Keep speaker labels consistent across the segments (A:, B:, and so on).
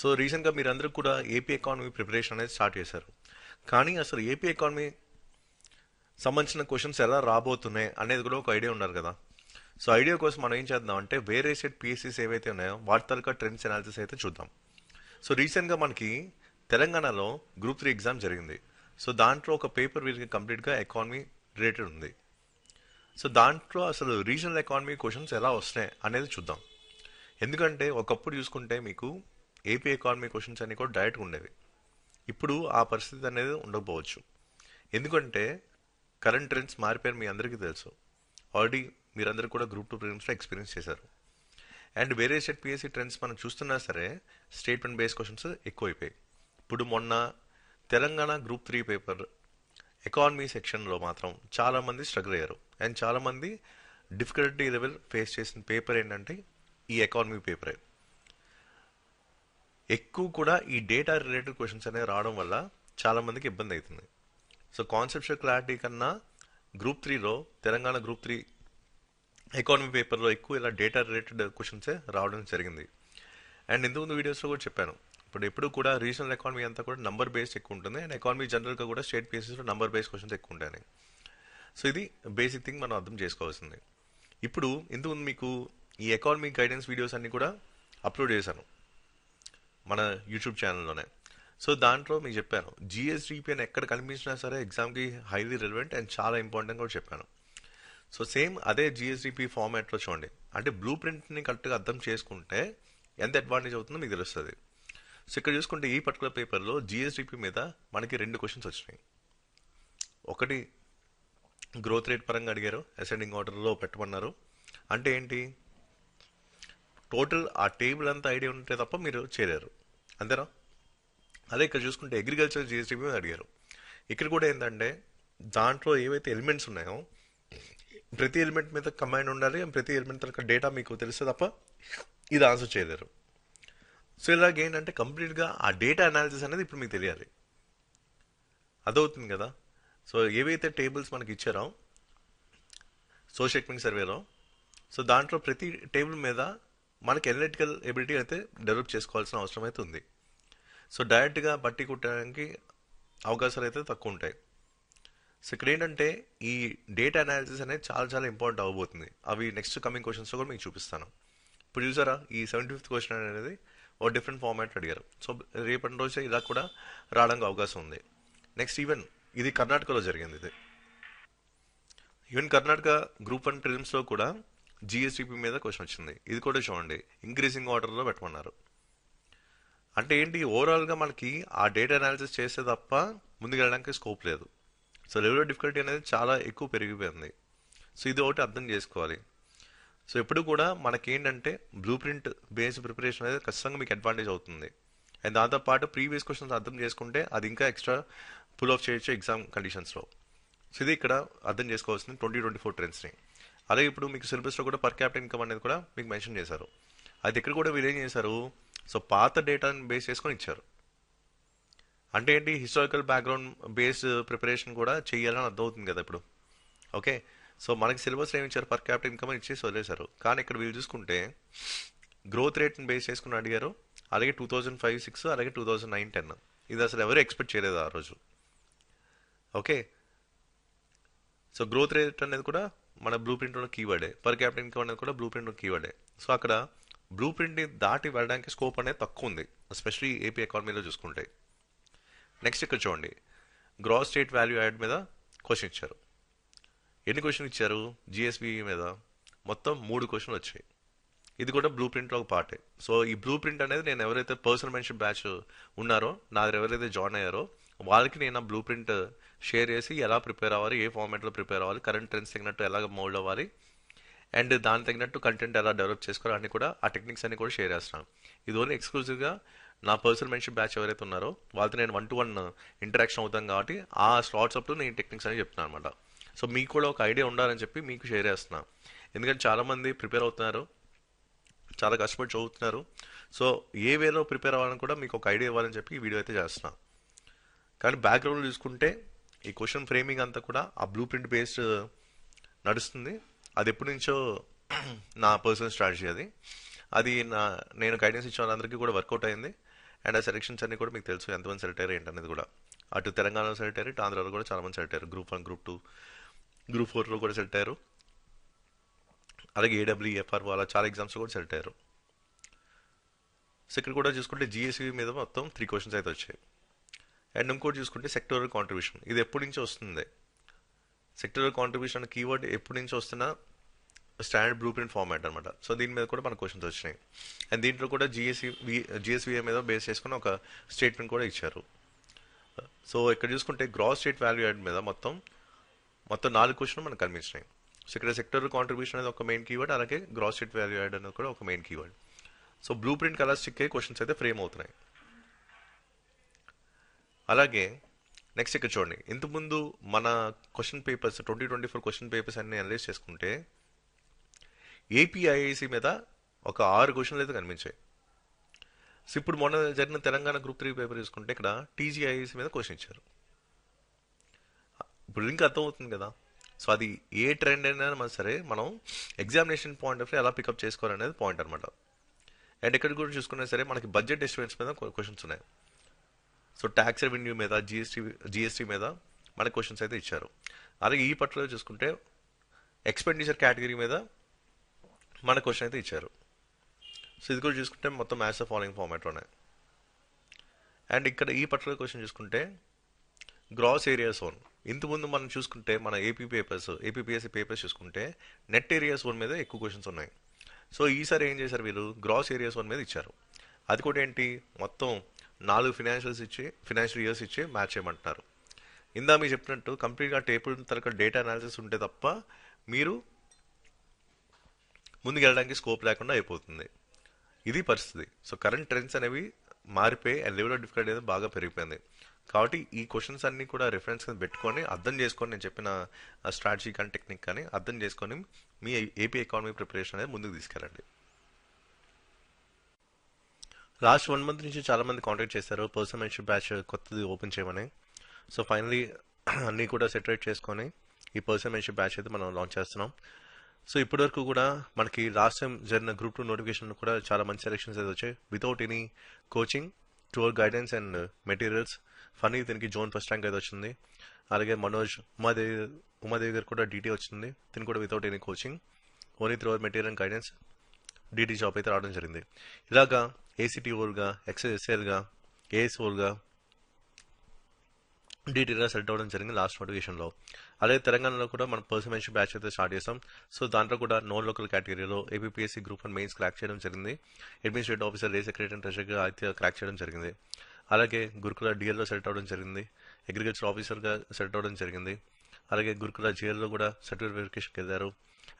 A: So రీసెంట్గా మీరందరూ కూడా ఏపీ ఎకానమీ ప్రిపరేషన్ అనేది స్టార్ట్ చేశారు. కానీ అసలు ఏపీ ఎకానమీ సంబంధించిన క్వశ్చన్స్ ఎలా రాబోతున్నాయి అనేది కూడా ఒక ఐడియా ఉన్నారు కదా. సో ఐడియా కోసం మనం ఏం చేద్దాం అంటే వేరే సెట్ పిఎస్సీస్ ఏవైతే ఉన్నాయో వాటి తరగా ట్రెండ్స్ ఎనాలిసిస్ అయితే చూద్దాం. సో రీసెంట్గా మనకి తెలంగాణలో గ్రూప్ త్రీ ఎగ్జామ్ జరిగింది. సో దాంట్లో ఒక పేపర్ వీరికి కంప్లీట్గా ఎకానమీ రిలేటెడ్ ఉంది. సో దాంట్లో అసలు రీజనల్ ఎకానమీ క్వశ్చన్స్ ఎలా వస్తున్నాయి అనేది చూద్దాం. ఎందుకంటే ఒకప్పుడు చూసుకుంటే మీకు ఏపీ ఎకానమీ క్వశ్చన్స్ అన్నీ కూడా డైరెక్ట్గా ఉండేవి. ఇప్పుడు ఆ పరిస్థితి అనేది ఉండకపోవచ్చు. ఎందుకంటే కరెంట్ ట్రెండ్స్ మారిపోయారు మీ అందరికీ తెలుసు. ఆల్రెడీ మీరందరూ కూడా గ్రూప్ టూ ప్రిలిమ్స్లో ఎక్స్పీరియన్స్ చేశారు. అండ్ వేరే సెట్ పిఎస్సి ట్రెండ్స్ మనం చూస్తున్నా సరే స్టేట్మెంట్ బేస్ క్వశ్చన్స్ ఎక్కువైపోయాయి. ఇప్పుడు మొన్న Telangana group three paper economy సెక్షన్లో మాత్రం చాలామంది స్ట్రగుల్ అయ్యారు. అండ్ చాలామంది డిఫికల్టీ లెవెల్ ఫేస్ చేసిన పేపర్ ఏంటంటే ఈ ఎకానమీ పేపరే ఎక్కువ కూడా ఈ డేటా రిలేటెడ్ క్వశ్చన్స్ అనేవి రావడం వల్ల చాలామందికి ఇబ్బంది అవుతుంది. సో కాన్సెప్షువల్ క్లారిటీ కన్నా గ్రూప్ త్రీలో తెలంగాణ గ్రూప్ త్రీ ఎకానమీ పేపర్లో ఎక్కువ ఇలా డేటా రిలేటెడ్ క్వశ్చన్సే రావడం జరిగింది. అండ్ ఇంతకుముందు వీడియోస్లో కూడా చెప్పాను. ఇప్పుడు ఎప్పుడు కూడా రీజనల్ ఎకానమీ అంతా కూడా నంబర్ బేస్డ్ ఎక్కువ ఉంటుంది. అండ్ ఎకానమీ జనరల్గా కూడా స్టేట్ బేసిస్లో నంబర్ బేస్డ్ క్వశ్చన్స్ ఎక్కువ ఉంటాయి సో ఇది బేసిక్ థింగ్ మనం అర్థం చేసుకోవాల్సింది. ఇప్పుడు ఇంతకుముందు మీకు ఈ ఎకానమీ గైడెన్స్ వీడియోస్ అన్నీ కూడా అప్లోడ్ చేశాను. మన యూట్యూబ్ ఛానల్లోనే సో దాంట్లో మీకు చెప్పాను జిఎస్డిపి అని ఎక్కడ కనిపించినా సరే ఎగ్జామ్కి హైలీ రిలవెంట్ అండ్ చాలా ఇంపార్టెంట్ కూడా చెప్పాను. సో సేమ్ అదే జిఎస్డిపి ఫార్మాట్లో చూడండి. అంటే బ్లూ ప్రింట్ని కరెక్ట్గా అర్థం చేసుకుంటే ఎంత అడ్వాంటేజ్ అవుతుందో మీకు తెలుస్తుంది. సో ఇక్కడ చూసుకుంటే ఈ పర్టికులర్ పేపర్లో జిఎస్డిపి మీద మనకి రెండు క్వశ్చన్స్ వచ్చినాయి. ఒకటి గ్రోత్ రేట్ పరంగా అడిగారు అసెండింగ్ ఆర్డర్లో పెట్టమన్నారు. అంటే ఏంటి? టోటల్ ఆ టేబుల్ అంతా ఐడియా ఉంటే తప్ప మీరు చేరారు. అంతేనా? అదే ఇక్కడ చూసుకుంటే అగ్రికల్చర్ జిఎస్టీ మీద అడిగారు. ఇక్కడ కూడా ఏంటంటే దాంట్లో ఏవైతే ఎలిమెంట్స్ ఉన్నాయో ప్రతి ఎలిమెంట్ మీద కమాండ్ ఉండాలి ప్రతి ఎలిమెంట్ తరక డేటా మీకు తెలిస్తే తప్ప ఇది ఆన్సర్ చేయలేరు. సో ఇలాగ ఏంటంటే కంప్లీట్గా ఆ డేటా అనాలిసిస్ అనేది ఇప్పుడు మీకు తెలియాలి. అదవుతుంది కదా? సో ఏవైతే టేబుల్స్ మనకి ఇచ్చారో సోషల్ ఎకనామిక్ సర్వేలో సో దాంట్లో ప్రతి టేబుల్ మీద మనకి ఎనలిటికల్ ఎబిలిటీ అయితే డెవలప్ చేసుకోవాల్సిన అవసరం అయితే ఉంది. సో డైరెక్ట్గా బట్టి కుట్టడానికి అవకాశాలు అయితే తక్కువ ఉంటాయి. సో ఇక్కడ ఏంటంటే ఈ డేటా అనాలిసిస్ అనేది చాలా చాలా ఇంపార్టెంట్ అవ్వబోతుంది అవి నెక్స్ట్ కమింగ్ క్వశ్చన్స్లో కూడా మీకు చూపిస్తాను. ఇప్పుడు చూసారా ఈ సెవెంటీ ఫిఫ్త్ క్వశ్చన్ అనేది ఒక డిఫరెంట్ ఫార్మాట్ అడిగారు. సో రేపటి రోజు ఇలా కూడా రావడానికి అవకాశం ఉంది. నెక్స్ట్ ఈవెన్ ఇది కర్ణాటకలో జరిగింది ఇది. ఈవెన్ కర్ణాటక గ్రూప్ వన్ ప్రిలిమ్స్లో కూడా జిఎస్టిపి మీద క్వశ్చన్ వచ్చింది. ఇది కూడా చూడండి. ఇంక్రీజింగ్ ఆర్డర్లో పెట్టమన్నారు అంటే ఏంటి? ఓవరాల్గా మనకి ఆ డేటా అనాలిసిస్ చేస్తే తప్ప ముందుకెళ్ళడానికి స్కోప్ లేదు. సో లెవెల్ ఆఫ్ డిఫికల్టీ అనేది చాలా ఎక్కువ పెరిగిపోయింది. సో ఇది ఒకటి అర్థం చేసుకోవాలి. సో ఎప్పుడు కూడా మనకి ఏంటంటే బ్లూ ప్రింట్ బేస్ ప్రిపరేషన్ అనేది ఖచ్చితంగా మీకు అడ్వాంటేజ్ అవుతుంది. అండ్ దాంతోపాటు ప్రీవియస్ క్వశ్చన్స్ అర్థం చేసుకుంటే అది ఇంకా ఎక్స్ట్రా పుల్ ఆఫ్ చేయొచ్చు ఎగ్జామ్ కండిషన్స్లో సో ఇది ఇక్కడ అర్థం చేసుకోవాల్సింది ట్వంటీ ట్వంటీ ఫోర్ ట్రెండ్స్ని అలాగే ఇప్పుడు మీకు సిలబస్లో కూడా పర్ క్యాపిటల్ ఇన్కమ్ అనేది కూడా మీకు మెన్షన్ చేశారు. అది ఇక్కడ కూడా వీళ్ళు ఏం చేశారు. సో పాత డేటాని బేస్ చేసుకొని ఇచ్చారు. అంటే ఏంటి? హిస్టారికల్ బ్యాక్గ్రౌండ్ బేస్ ప్రిపరేషన్ కూడా చేయాలని అర్థమవుతుంది కదా ఇప్పుడు. ఓకే? సో మనకి సిలబస్ ఏమి ఇచ్చారు పర్ క్యాపిటల్ ఇన్కమ్ అని ఇచ్చేసి వదిలేశారు. కానీ ఇక్కడ వీళ్ళు చూసుకుంటే గ్రోత్ రేట్ని బేస్ చేసుకుని అడిగారు. అలాగే టూ థౌజండ్ ఫైవ్ సిక్స్ అలాగే టూ థౌజండ్ నైన్ టెన్ ఇది అసలు ఎవరు ఎక్స్పెక్ట్ చేయలేదు ఆ రోజు. ఓకే? సో గ్రోత్ రేట్ అనేది కూడా మన బ్లూ ప్రింట్ ఉన్న కీవర్డే పర్ క్యాపిటల్ ఇన్కమ్ అనేది కూడా బ్లూ ప్రింట్ ఉన్న కీవర్డే సో అక్కడ బ్లూ ప్రింట్ని దాటి వెళ్ళడానికి స్కోప్ అనేది తక్కువ ఉంది. ఎస్పెషలీ ఏపీ ఎకానమీలో చూసుకుంటే. నెక్స్ట్ ఇక్కడ చూడండి. గ్రాస్ స్టేట్ వాల్యూ యాడ్ మీద క్వశ్చన్ ఇచ్చారు. ఎన్ని క్వశ్చన్ ఇచ్చారు? జిఎస్బి మీద మొత్తం మూడు క్వశ్చన్లు వచ్చాయి. ఇది కూడా బ్లూ ప్రింట్లో ఒక పార్టే సో ఈ బ్లూ ప్రింట్ అనేది నేను ఎవరైతే పర్సనల్ మెన్షన్ బ్యాచ్ ఉన్నారో నా దగ్గర ఎవరైతే జాయిన్ అయ్యారో వాళ్ళకి నేను ఆ బ్లూ ప్రింట్ షేర్ చేసి ఎలా ప్రిపేర్ అవ్వాలి ఏ ఫార్మాట్లో ప్రిపేర్ అవ్వాలి కరెంట్ ట్రెండ్స్ తగినట్టు ఎలా మోల్డ్ అవ్వాలి అండ్ దానికి తగినట్టు కంటెంట్ ఎలా డెవలప్ చేసుకోవాలి అన్ని కూడా ఆ టెక్నిక్స్ అన్ని కూడా షేర్ చేస్తున్నాను ఇది ఓన్లీ ఎక్స్క్లూజివ్గా నా పర్సనల్ మెన్షన్ బ్యాచ్ ఎవరైతే ఉన్నారో వాళ్ళతో నేను వన్ టు వన్ ఇంటరాక్షన్ అవుతాం కాబట్టి ఆ స్లాట్స్ నేను టెక్నిక్స్ అని చెప్తున్నాను అనమాట సో మీకు కూడా ఒక ఐడియా ఉండాలని చెప్పి మీకు షేర్ చేస్తున్నా. ఎందుకంటే చాలామంది ప్రిపేర్ అవుతున్నారు చాలా కష్టపడి చదువుతున్నారు. సో ఏ వేలో ప్రిపేర్ అవ్వాలని కూడా మీకు ఒక ఐడియా ఇవ్వాలని చెప్పి ఈ వీడియో అయితే చేస్తున్నా. కానీ బ్యాక్గ్రౌండ్ చూసుకుంటే ఈ క్వశ్చన్ ఫ్రేమింగ్ అంతా కూడా ఆ బ్లూ ప్రింట్ బేస్డ్ నడుస్తుంది. అది ఎప్పటి నుంచో నా పర్సనల్ స్ట్రాటజీ అది. అది నా నేను గైడెన్స్ ఇచ్చిన వాళ్ళందరికీ కూడా వర్కౌట్ అయింది. అండ్ ఆ సెలక్షన్స్ అన్ని కూడా మీకు తెలుసు ఎంతమంది సెలెక్ట్ అయ్యారు ఏంటనేది కూడా. అటు తెలంగాణలో సెలెక్ట్ అయ్యారు ఇటు ఆంధ్రాలో కూడా చాలామంది సెలెక్ట్ అయ్యారు. Group one group two group ఫోర్లో కూడా సెలెక్ట్ అయ్యారు. అలాగే ఏడబ్ల్యూ ఎఫ్ఆర్ అలా చాలా ఎగ్జామ్స్ కూడా సెలెక్ట్ అయ్యారు. సో ఇక్కడ కూడా చూసుకుంటే జిఎస్వి మీద మొత్తం త్రీ క్వశ్చన్స్ అయితే వచ్చాయి. అండ్ ఇంకోటి చూసుకుంటే సెక్టోరల్ కాంట్రిబ్యూషన్ ఇది ఎప్పటి నుంచి వస్తుంది? సెక్టోరల్ కాంట్రిబ్యూషన్ కీవర్డ్ ఎప్పటి నుంచి వస్తున్న స్టాండర్డ్ బ్లూ ప్రింట్ ఫార్మాట్ అనమాట సో దీని మీద కూడా మన క్వశ్చన్స్ వచ్చినాయి. అండ్ దీంట్లో కూడా జిఎస్సి జిఎస్విఏ మీద బేస్ చేసుకుని ఒక స్టేట్మెంట్ కూడా ఇచ్చారు. సో ఇక్కడ చూసుకుంటే గ్రాస్ స్టేట్ వాల్యూ యాడ్ మీద మొత్తం మొత్తం నాలుగు క్వశ్చన్ మనకు కనిపించినాయి. సో ఇక్కడ సెక్టర్ కాంట్రిబ్యూషన్ అనేది ఒక మెయిన్ కీవర్డ్ అలాగే గ్రాస్ స్టేట్ వాల్యూ యాడ్ అనేది కూడా ఒక main keyword so blue print colours చిక్కే questions అయితే ఫ్రేమ్ అవుతున్నాయి. అలాగే నెక్స్ట్ ఇక్కడ చూడండి. ఇంతకుముందు మన question papers twenty twenty four question papers అన్ని అనలైజ్ చేసుకుంటే ఏపీఐఐసి మీద ఒక ఆరు క్వశ్చన్లు అయితే కనిపించాయి. సో ఇప్పుడు మొన్న జరిగిన తెలంగాణ గ్రూప్ త్రీ పేపర్ తీసుకుంటే ఇక్కడ టీజీఐఎస్ మీద క్వశ్చన్ ఇచ్చారు. ఇప్పుడు లింక్ అర్థమవుతుంది కదా. సో అది ఏ ట్రెండ్ అయినా మన సరే మనం ఎగ్జామినేషన్ పాయింట్ ఆఫ్ వ్యూ ఎలా పికప్ చేసుకోవాలనేది పాయింట్ అనమాట అండ్ ఎక్కడ కూడా చూసుకున్నా సరే మనకి బడ్జెట్ ఎస్టిమేట్స్ మీద క్వశ్చన్స్ ఉన్నాయి. సో ట్యాక్స్ రెవెన్యూ మీద జిఎస్టీ జిఎస్టీ మీద మన క్వశ్చన్స్ అయితే ఇచ్చారు. అలాగే ఈ పట్ల చూసుకుంటే ఎక్స్పెండిచర్ కేటగిరీ మీద మన క్వశ్చన్ అయితే ఇచ్చారు. సో ఇది కూడా చూసుకుంటే మొత్తం మ్యాథ్స్ ఫాలోయింగ్ ఫార్మాట్లోనే అండ్ ఇక్కడ ఈ పర్టికులర్ క్వశ్చన్ చూసుకుంటే గ్రాస్ ఏరియా జోన్ ఇంతకుముందు మనం చూసుకుంటే మన ఏపీ పేపర్స్ ఏపీపీఎస్సీ పేపర్స్ చూసుకుంటే నెట్ ఏరియా జోన్ మీద ఎక్కువ క్వశ్చన్స్ ఉన్నాయి. సో ఈసారి ఏం చేశారు వీళ్ళు? గ్రాస్ ఏరియా జోన్ మీద ఇచ్చారు. అది కూడా ఏంటి? మొత్తం నాలుగు ఫినాన్షియల్స్ ఇచ్చి ఫినాన్షియల్ ఇయర్స్ ఇచ్చి మ్యాచ్ చేయమంటున్నారు ఇందా మీరు చెప్పినట్టు కంప్లీట్గా టేబుల్ తరగ డేటా అనాలిసిస్ ఉంటే తప్ప మీరు ముందుకెళ్ళడానికి స్కోప్ లేకుండా అయిపోతుంది. ఇది పరిస్థితి. సో కరెంట్ ట్రెండ్స్ అనేవి మారిపోయి అండ్ లెవెల్ ఆఫ్ డిఫికల్టీ అనేది బాగా పెరిగిపోయింది. కాబట్టి ఈ క్వశ్చన్స్ అన్నీ కూడా రిఫరెన్స్ కింద పెట్టుకొని అర్థం చేసుకొని నేను చెప్పిన స్ట్రాటజీ కానీ టెక్నిక్ కానీ అర్థం చేసుకొని మీ ఏపీ ఎకానమీ ప్రిపరేషన్ అనేది ముందుకు తీసుకెళ్ళండి. లాస్ట్ వన్ మంత్ నుంచి చాలా మంది కాంటాక్ట్ చేశారు. పర్సన్ మెంషన్ బ్యాచ్ కొత్తది ఓపెన్ చేయమని. సో ఫైనలీ అన్నీ కూడా సెటరేట్ చేసుకొని ఈ పర్సన్ మెంషన్ బ్యాచ్ అయితే మనం లాంచ్ చేస్తున్నాం. సో ఇప్పటివరకు కూడా మనకి లాస్ట్ టైం జరిగిన గ్రూప్ టూ నోటిఫికేషన్ కూడా చాలా మంచి సెలెక్షన్స్ అయితే వచ్చాయి. వితౌట్ ఎనీ కోచింగ్ టూర్ గైడెన్స్ అండ్ మెటీరియల్స్ ఫనీ దీనికి జోన్ ఫస్ట్ ర్యాంక్ అయితే వచ్చింది. అలాగే మనోజ్ ఉమాదేవి ఉమాదేవి గారు కూడా డీటీ వచ్చింది. దీని కూడా without any coaching only through material and guidance DT job అయితే రావడం జరిగింది. ఇలాగా ఏసీటీ ఓల్గా ఎక్స్ఎస్ఎల్గా ఏఎస్ ఓల్గా డీటీగా సెలెక్ట్ అవ్వడం జరిగింది లాస్ట్ నోటిఫికేషన్లో అలాగే తెలంగాణలో కూడా మనం పర్సన్ బ్యాచ్ అయితే స్టార్ట్ చేస్తాం సో దాంట్లో కూడా నాన్ లోకల్ కేటగిరీలో APSC group one mains crack చేయడం జరిగింది. అడ్మినిస్ట్రేటివ్ ఆఫీసర్ రే సెక్రటరీ అండ్ ట్రెషర్గా అయితే క్రాక్ చేయడం జరిగింది. అలాగే గురుకుల డిఎల్లో సెలెక్ట్ అవ్వడం జరిగింది. అగ్రికల్చర్ ఆఫీసర్గా సెలెక్ట్ అవ్వడం జరిగింది. అలాగే గురుకుల జిఎల్లో కూడా సర్టిఫికేట్ వెరిఫికేషన్కి వెళ్ళారు.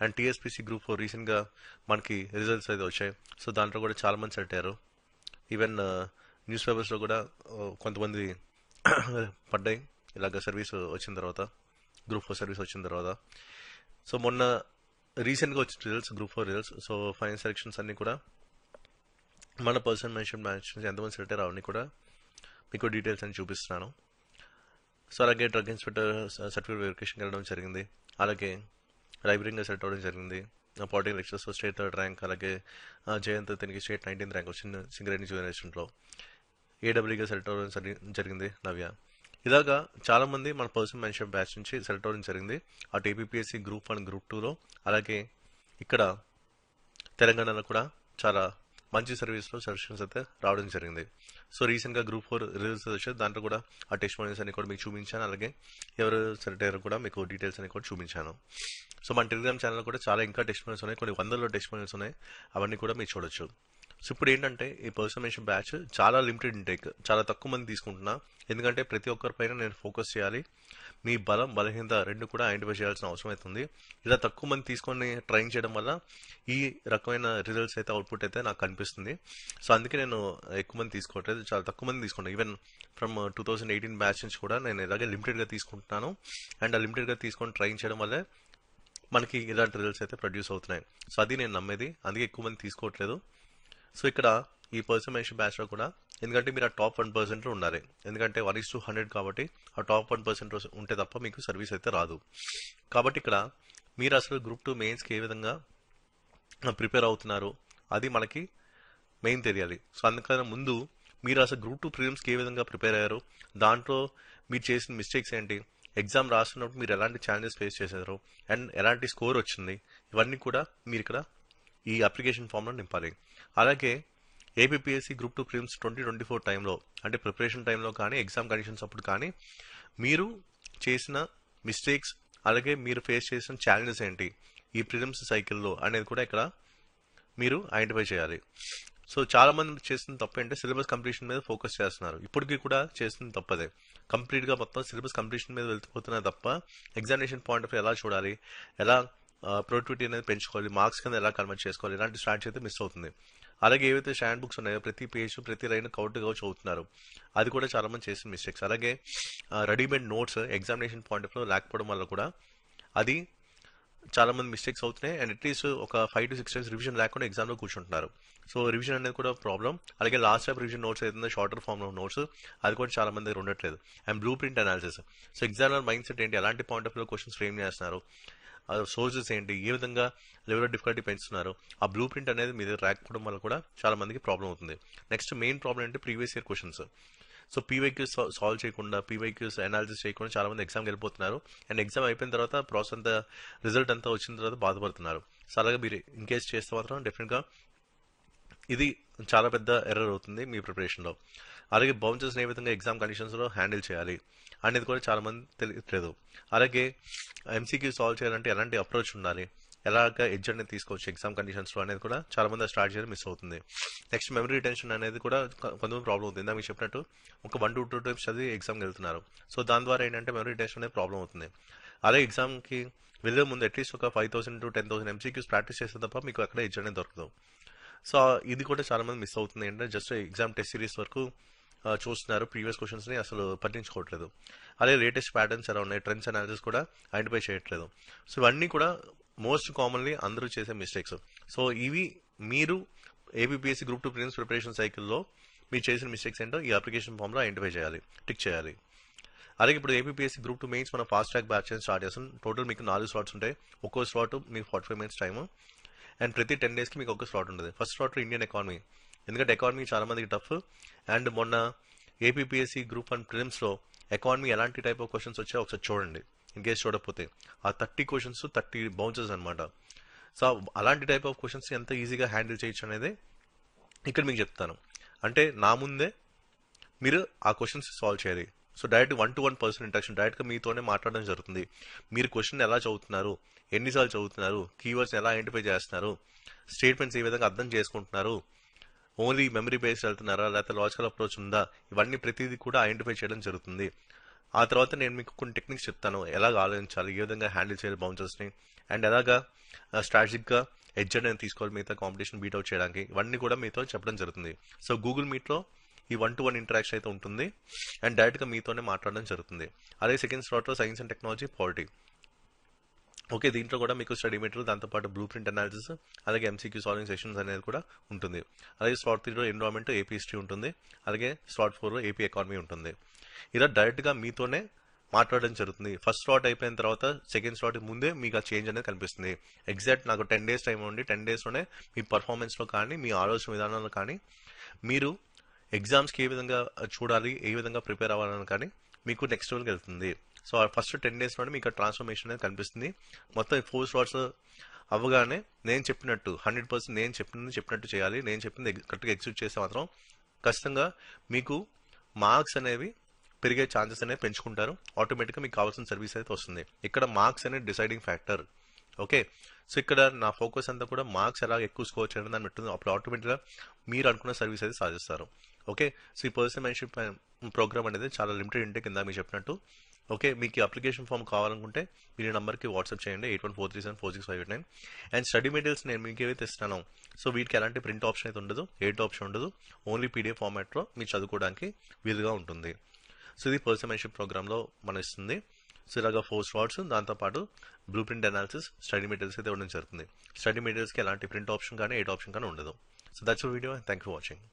A: అండ్ టీఎస్పీసీ గ్రూప్ ఫోర్ రీసెంట్గా మనకి రిజల్ట్స్ అయితే వచ్చాయి. సో దాంట్లో కూడా చాలా మంది సెలెక్ట్ అయ్యారు. ఈవెన్ న్యూస్ పేపర్స్లో కూడా uh, కొంతమంది పడ్డాయి. ఇలాగ సర్వీస్ వచ్చిన తర్వాత గ్రూప్ ఫోర్ సర్వీస్ వచ్చిన తర్వాత. సో మొన్న రీసెంట్గా వచ్చిన results group four results so final selections అన్నీ కూడా మన పర్సన్ మెన్షన్ మ్యాచ్ ఎంతమంది సెలెక్ట్ అయ్యారు అవన్నీ కూడా మీకు డీటెయిల్స్ అని చూపిస్తున్నాను. సో అలాగే డ్రగ్ ఇన్స్పెక్టర్ సర్టిఫికేట్ వెరిఫికేషన్ వెళ్ళడం జరిగింది. అలాగే లైబ్రరీగా సెట్ అవ్వడం జరిగింది. Political lectures state third rank అలాగే జయంత్ తనకి స్టేట్ నైన్టీన్త్ ర్యాంక్ వచ్చింది సింగరేణి జూనియర్స్లో ఏడబ్ల్యూగా సెలెక్ట్ అవ్వడం జరిగింది నవ్య. ఇలాగా చాలామంది మన పర్సన్ మెన్షన్ బ్యాచ్ నుంచి సెలెక్ట్ అవ్వడం జరిగింది. అటు ఏపీఎస్సీ గ్రూప్ వన్ గ్రూప్ టూలో. అలాగే ఇక్కడ తెలంగాణలో కూడా చాలా మంచి సర్వీస్లో సెలక్షన్స్ అయితే రావడం జరిగింది. సో రీసెంట్గా గ్రూప్ ఫోర్ రిజల్ట్స్ వచ్చాయి దాంట్లో కూడా ఆ టెస్ట్ మానిల్స్ అని కూడా మీకు చూపించాను. అలాగే ఎవరు సెలెక్ట్ అయ్యారో కూడా మీకు డీటెయిల్స్ అని కూడా చూపించాను. సో మన టెలిగ్రామ్ ఛానల్ కూడా చాలా ఇంకా టెస్ట్ మానిల్స్ ఉన్నాయి. కొన్ని వందల్లో టెస్ట్ మానిల్స్ ఉన్నాయి. అవన్నీ కూడా మీరు చూడొచ్చు. సో ఇప్పుడు ఏంటంటే ఈ పర్సనమేషన్ బ్యాచ్ చాలా లిమిటెడ్ ఇంటేక్ చాలా తక్కువ మంది తీసుకుంటున్నా. ఎందుకంటే ప్రతి ఒక్కరిపైన నేను ఫోకస్ చేయాలి. మీ బలం బలహీనత రెండు కూడా ఐడెంటిఫై చేయాల్సిన అవసరం అవుతుంది. ఇలా తక్కువ మంది తీసుకొని ట్రైన్ చేయడం వల్ల ఈ రకమైన రిజల్ట్స్ అయితే అవుట్పుట్ అయితే నాకు కనిపిస్తుంది సో అందుకే నేను ఎక్కువ మంది తీసుకోవట్లేదు. చాలా తక్కువ మంది తీసుకుంటాను even from two thousand eighteen batch నుంచి కూడా నేను ఇలాగే లిమిటెడ్గా తీసుకుంటున్నాను. అండ్ ఆ లిమిటెడ్గా తీసుకొని ట్రైన్ చేయడం వల్లే మనకి ఇలాంటి రిజల్ట్స్ అయితే ప్రొడ్యూస్ అవుతున్నాయి. సో అది నేను నమ్మేది. అందుకే ఎక్కువ మంది తీసుకోవట్లేదు. సో ఇక్కడ ఈ పర్సనేషన్ బ్యాచ్లో కూడా ఎందుకంటే మీరు ఆ టాప్ వన్ పర్సెంట్లో ఉండాలి ఎందుకంటే వన్ ఇస్ టూ హండ్రెడ్ కాబట్టి ఆ టాప్ వన్ పర్సెంట్ ఉంటే తప్ప మీకు సర్వీస్ అయితే రాదు. కాబట్టి ఇక్కడ మీరు అసలు గ్రూప్ టూ మెయిన్స్కి ఏ విధంగా ప్రిపేర్ అవుతున్నారు అది మనకి మెయిన్ తెలియాలి. సో అందుకని ముందు మీరు అసలు గ్రూప్ టూ ప్రిలిమ్స్కి ఏ విధంగా ప్రిపేర్ అయ్యారు దాంట్లో మీరు చేసిన మిస్టేక్స్ ఏంటి ఎగ్జామ్ రాస్తున్నప్పుడు మీరు ఎలాంటి ఛాలెంజెస్ ఫేస్ చేశారు అండ్ ఎలాంటి స్కోర్ వచ్చింది ఇవన్నీ కూడా మీరు ఇక్కడ ఈ అప్లికేషన్ ఫామ్లో నింపాలి. అలాగే APSC group two prelims twenty twenty four టైంలో అంటే ప్రిపరేషన్ టైంలో కానీ ఎగ్జామ్ కండిషన్స్ అప్పుడు కానీ మీరు చేసిన మిస్టేక్స్ అలాగే మీరు ఫేస్ చేసిన ఛాలెంజెస్ ఏంటి ఈ ప్రిలిమ్స్ సైకిల్లో అనేది కూడా ఇక్కడ మీరు ఐడెంటిఫై చేయాలి. సో చాలామంది చేస్తున్న తప్పు అంటే సిలబస్ కంప్లీషన్ మీద ఫోకస్ చేస్తున్నారు. ఇప్పటికీ కూడా చేస్తుంది తప్పదే. కంప్లీట్గా మొత్తం సిలబస్ కంప్లీషన్ మీద వెళ్తుపోతున్నారు తప్ప ఎగ్జామినేషన్ పాయింట్ ఆఫ్ ఎలా చూడాలి ఎలా ప్రొడక్టివిటీ అనేది పెంచుకోవాలి మార్క్స్ కింద ఎలా కన్వర్ట్ చేసుకోవాలి ఇలాంటి స్ట్రాటజీ అయితే మిస్ అవుతుంది. అలాగే ఏవైతే స్టాండ్ బుక్స్ ఉన్నాయో ప్రతి పేజ్ ప్రతి లైన్ కౌంట్గా చదువుతున్నారు అది కూడా చాలా మంది చేసిన మిస్టేక్స్ అలాగే readymade notes examination point of లేకపోవడం వల్ల కూడా అది చాలా మంది మిస్టేక్స్ అవుతున్నాయి. అండ్ అట్లీస్ట్ ఒక five to six days revision లేకుండా ఎగ్జామ్లో కూర్చుంటున్నారు. సో రివిజన్ అనేది కూడా ప్రాబ్లం అలాగే లాస్ట్ టైప్ రివిజన్ నోట్స్ ఏదైతే షార్టర్ ఫామ్లో నోట్స్ అది కూడా చాలా మంది దగ్గర ఉండట్లేదు. And blue print analysis so examiner mind set ఏంటి? ఎలాంటి point of view questions frame చేస్తున్నారు? సోర్సెస్ ఏంటి ఏ విధంగా లెవెల్ ఆఫ్ డిఫికల్టీ పెంచుతున్నారు ఆ బ్లూ ప్రింట్ అనేది మీ దగ్గర రాకపోవడం వల్ల కూడా చాలా మందికి ప్రాబ్లం అవుతుంది. నెక్స్ట్ మెయిన్ ప్రాబ్లం అంటే previous year questions so PYQs solve చేయకుండా పీవైక్యూస్ అనాలిసిస్ చేయకుండా చాలా మంది ఎగ్జామ్కి వెళ్ళిపోతున్నారు. అండ్ ఎగ్జామ్ అయిపోయిన తర్వాత ప్రాసెస్ అంతా రిజల్ట్ అంతా వచ్చిన తర్వాత బాధపడుతున్నారు. సో అలాగే మీరు ఇన్కేస్ చేస్తే మాత్రం డెఫినెట్గా ఇది చాలా పెద్ద ఎర్రర్ అవుతుంది మీ ప్రిపరేషన్లో అలాగే బౌన్సెస్ని ఏ విధంగా ఎగ్జామ్ కండిషన్స్లో హ్యాండిల్ చేయాలి అనేది కూడా చాలామంది తెలియట్లేదు. అలాగే ఎంసీక్యూ సాల్వ్ చేయాలంటే ఎలాంటి అప్రోచ్ ఉండాలి? ఎలాగ ఎడ్జర్ని అనేది తీసుకోవచ్చు ఎగ్జామ్ కండిషన్స్లో అనేది కూడా చాలా మంది స్టార్ట్ చేయడం మిస్ అవుతుంది. నెక్స్ట్ మెమరీ రిటెన్షన్ అనేది కూడా కొంతమంది ప్రాబ్లం అవుతుంది. ఇందాక చెప్పినట్టు ఒక వన్ టు టూ టైమ్స్ చదివి ఎగ్జామ్కి వెళ్తున్నారు. సో దాని ద్వారా ఏంటంటే మెమరీ రిటెన్షన్ అనేది ప్రాబ్లం అవుతుంది. అలాగే ఎగ్జామ్కి వెళ్ళే ముందు అట్లీస్ట్ ఒక five thousand to ten thousand MCQs practice చేస్తే తప్ప మీకు అక్కడ ఎడ్జ్ అనేది దొరకదు. సో ఇది కూడా చాలామంది మిస్ అవుతుంది. ఏంటంటే జస్ట్ ఎగ్జామ్ టెస్ట్ సిరీస్ వరకు చూస్తున్నారు. ప్రీవియస్ క్వశ్చన్స్ని అసలు పట్టించుకోవట్లేదు. అలాగే లేటెస్ట్ ప్యాటర్న్స్ ఎలా ఉన్నాయి ట్రెండ్స్ అనాలిసిస్ కూడా ఐడెంటిఫై చేయట్లేదు. సో ఇవన్నీ కూడా మోస్ట్ కామన్లీ అందరూ చేసే మిస్టేక్స్ సో ఇవి మీరు APPSC group two prelims preparation సైకిల్లో మీరు చేసిన మిస్టేక్స్ ఏంటో ఈ అప్లికేషన్ ఫామ్లో ఐడెంటిఫై చేయాలి టిక్ చేయాలి. అలాగే ఇప్పుడు ఏపీఎస్సి గ్రూప్ టూ మెయిన్స్ మనం ఫాస్ట్ ట్రాక్ బ్యాచ్ స్టార్ట్ చేస్తాం. టోటల్ మీకు నాలుగు స్లాట్స్ ఉంటాయి. ఒక్కో స్లాట్ మీకు forty five minutes time and ప్రతి టెన్ డేస్కి మీకు ఒక స్లాట్ ఉంటుంది. ఫస్ట్ స్లాట్ ఇండియన్ ఎకానమీ ఎందుకంటే ఎకానమీ చాలా మందికి టఫ్ అండ్ మొన్న ఏపీఎస్సి గ్రూప్ అండ్ ప్రిలిమ్స్లో ఎకానమీ ఎలాంటి టైప్ ఆఫ్ క్వశ్చన్స్ వచ్చాయో ఒకసారి చూడండి. ఇన్ కేస్ చూడకపోతే. ఆ థర్టీ క్వశ్చన్స్ థర్టీ బౌన్సెస్ అనమాట సో అలాంటి టైప్ ఆఫ్ క్వశ్చన్స్ ఎంత ఈజీగా హ్యాండిల్ చేయొచ్చు అనేది ఇక్కడ మీకు చెప్తాను. అంటే నా ముందే మీరు ఆ క్వశ్చన్స్ సాల్వ్ చేయాలి. So direct one to one person interaction డైరెక్ట్గా మీతోనే మాట్లాడడం జరుగుతుంది. మీరు క్వశ్చన్ ఎలా చదువుతున్నారు? ఎన్నిసార్లు చదువుతున్నారు? కీవర్డ్స్ ఎలా ఐడెంటిఫై చేస్తున్నారు? స్టేట్మెంట్స్ ఏ విధంగా అర్థం చేసుకుంటున్నారు? ఓన్లీ మెమరీ బేస్ వెళ్తున్నారా లేకపోతే లాజికల్ అప్రోచ్ ఉందా ఇవన్నీ ప్రతిదీ కూడా ఐడెంటిఫై చేయడం జరుగుతుంది. ఆ తర్వాత నేను మీకు కొన్ని టెక్నిక్స్ చెప్తాను. ఎలాగ ఆలోచించాలి ఏ విధంగా హ్యాండిల్ చేయాలి బౌన్సర్స్ని అండ్ ఎలాగా స్ట్రాటజిక్గా ఎడ్జ్ అనేది తీసుకోవాలి మిగతా కాంపిటీషన్ బీట్ అవుట్ చేయడానికి. ఇవన్నీ కూడా మీతో చెప్పడం జరుగుతుంది. సో గూగుల్ మీట్లో ఈ వన్ టు వన్ ఇంటరాక్షన్ అయితే ఉంటుంది అండ్ డైరెక్ట్గా మీతోనే మాట్లాడడం జరుగుతుంది. అదే second స్లాట్లో science and technology polity. Okay దీంట్లో కూడా మీకు స్టడీ మెటీరియల్ దాంతోపాటు బ్లూ ప్రింట్ అనాలిసిస్ అలాగే ఎంసీక్యూ సాల్వింగ్ సెషన్స్ అనేది కూడా ఉంటుంది. అలాగే స్లాట్ త్రీలో ఎన్విరాన్మెంట్ ఏపీ హిస్టరీ ఉంటుంది. అలాగే స్లాట్ ఫోర్లో ఏపీ ఎకానమీ ఉంటుంది. ఇలా డైరెక్ట్గా మీతోనే మాట్లాడడం జరుగుతుంది. ఫస్ట్ స్లాట్ అయిపోయిన తర్వాత సెకండ్ స్లాట్ ముందే మీకు ఆ చేంజ్ అనేది కనిపిస్తుంది. ఎగ్జాక్ట్ నాకు టెన్ డేస్ టైం ఉండి టెన్ డేస్లోనే మీ పర్ఫార్మెన్స్లో కానీ మీ ఆలోచన విధానంలో కానీ మీరు ఎగ్జామ్స్కి ఏ విధంగా చూడాలి ఏ విధంగా ప్రిపేర్ అవ్వాలని కానీ మీకు నెక్స్ట్ లెవెల్కి వెళ్తుంది. సో ఫస్ట్ టెన్ డేస్ నుండి మీకు ట్రాన్స్ఫర్మేషన్ అనేది కనిపిస్తుంది. మొత్తం ఫోర్ స్లాట్స్ అవ్వగానే నేను చెప్పినట్టు హండ్రెడ్ పర్సెంట్ నేను చెప్పింది చెప్పినట్టు చేయాలి. నేను చెప్పింది కరెక్ట్గా ఎగ్జిక్యూట్ చేస్తే మాత్రం ఖచ్చితంగా మీకు మార్క్స్ అనేవి పెరిగే ఛాన్సెస్ అనేవి పెంచుకుంటారు. ఆటోమేటిక్గా మీకు కావాల్సిన సర్వీస్ అయితే వస్తుంది. ఇక్కడ మార్క్స్ అనేది డిసైడింగ్ ఫ్యాక్టర్ ఓకే సో ఇక్కడ నా ఫోకస్ అంతా కూడా మార్క్స్ ఎలా ఎక్కువ స్కోర్ చేయడం దాన్ని పెట్టింది అప్పుడు ఆటోమేటిక్గా మీరు అనుకున్న సర్వీస్ అయితే సాధిస్తారు. ఓకే సో ఈ పర్సనల్ మెన్షిప్ ప్రోగ్రామ్ అనేది చాలా లిమిటెడ్ ఇంటే కింద మీరు చెప్పినట్టు. ఓకే మీకు అప్లికేషన్ ఫామ్ కావాలనుకుంటే మీరు నెంబర్కి వాట్సాప్ చేయండి eight one four three seven four six five eight nine and study materials నేను మీకు ఏవైతే ఇస్తానో సో వీటికి ఎలాంటి ప్రింట్ ఆప్షన్ అయితే ఉండదు ఎయిట్ ఆప్షన్ ఉండదు. ఓన్లీ పీడిఎఫ్ ఫార్మాట్లో మీరు చదువుకోవడానికి వీలుగా ఉంటుంది. సో ఇది పర్సనల్ ప్రోగ్రామ్లో మనం ఇస్తుంది. సో ఇలాగా ఫోర్ స్లాట్స్ దాంతోపాటు blue print analysis study materials అయితే ఉండడం జరుగుతుంది. స్టడీ మెటీరియల్స్కి ఎలాంటి ప్రింట్ ఆప్షన్ కానీ ఎయిట్ ఆప్షన్ కానీ ఉండదు. So that's video thank you for watching